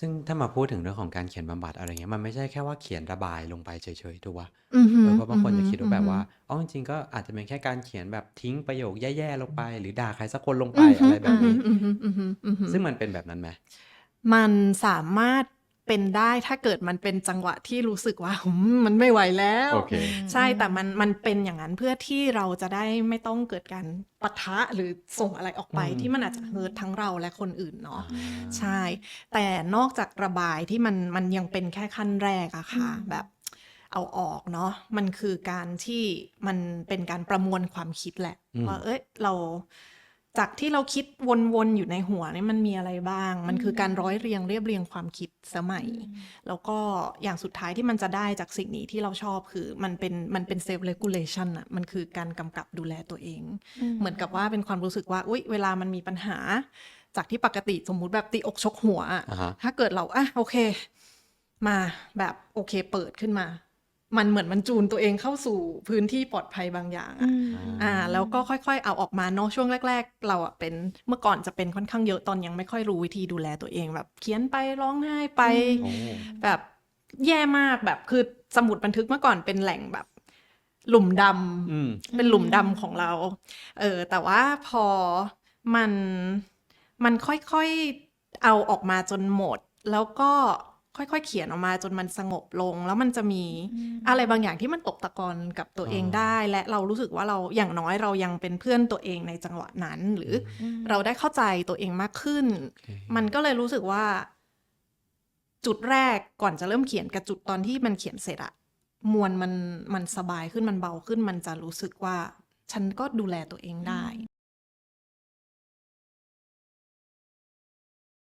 ซึ่งถ้ามาพูดถึงเรื่องของการเขียนบำบัดอะไรเงี้ยมันไม่ใช่แค่ว่าเขียนระบายลงไปเฉยๆถูกปะอือฮึเออเพราะบางคนอือฮึจะคิดว่าแบบอือฮึว่าอ๋อจริงๆก็อาจจะเป็นแค่การเขียนแบบทิ้งประโยคแย่ๆลงไป หรือด่าใครสักคนลงไปอือฮึอะไรแบอืบอฮึนี้อือฮึอือฮึอือฮึซึ่งมันเป็นแบบนั้นไหมมันสามารถ เป็นได้ถ้าเกิดมันเป็นจังหวะที่รู้สึกว่าหืมมันไม่ไหวแล้วโอเคใช่แต่มันมันเป็นอย่างนั้นเพื่อที่เราจะได้ไม่ต้องเกิดการปะทะหรือส่งอะไรออกไปอืมที่มันอาจจะเฮิร์ตทั้งเราและคนอื่นอ่าเนาะใช่ แต่นอกจากระบายที่มันมันยังเป็นแค่ขั้นแรกอะค่ะอืมแบบเอาออกเนาะมันคือการที่มันเป็นการประมวลความคิดแหละอืมว่าเอ้ยเรา จากที่เราคิดวนๆอยู่ในหัวเนี่ยมันมีอะไรบ้าง มันคือการร้อยเรียงเรียบเรียงความคิดสมัย แล้วก็อย่างสุดท้ายที่มันจะได้จากสิ่งนี้ที่เราชอบคือมันเป็นมันเป็นเซลฟ์เลกูเลชันอะมันคือการกำกับดูแลตัวเอง เหมือนกับว่าเป็นความรู้สึกว่าอุ๊ยเวลามันมีปัญหา จากที่ปกติสมมุติแบบตีอกชกหัวอะอ่าฮะถ้าเกิดเราอะโอเค มาแบบโอเคเปิดขึ้นมา มันเหมือนมันจูนตัวเองเข้าสู่พื้นที่ปลอดภัยบางอย่างอะอ่า แล้วก็ค่อยๆ เอาออกมาเนาะช่วงแรก ๆ เราอะเป็นเมื่อก่อนจะเป็นค่อนข้างเยอะตอนยังไม่ค่อยรู้วิธีดูแลตัวเองแบบเขียนไปร้องไห้ไปโอ้แบบแย่มากแบบคือสมุดบันทึกเมื่อก่อนเป็นแหล่งแบบหลุมดำอืมเป็นหลุมดำของเรา เออ แต่ว่าพอมันมันค่อยๆเอาออกมาจนหมด แล้วก็ ค่อยๆ เขียนออกมาจนมันสงบลง แล้วมันจะมีอะไรบางอย่างที่มันตกตะกอนกับตัวเองอ๋อได้ และเรารู้สึกว่าเราอย่างน้อยเรายังเป็นเพื่อนตัวเองในจังหวะนั้น หรืออเราได้เข้าใจตัวเองมากขึ้นโอเคมันก็เลยรู้สึกว่า จุดแรกก่อนจะเริ่มเขียนกับจุดตอนที่มันเขียนเสร็จอะมวลมันมันสบายขึ้นมันเบาขึ้นมันจะรู้สึกว่า ฉันก็ดูแลตัวเองได้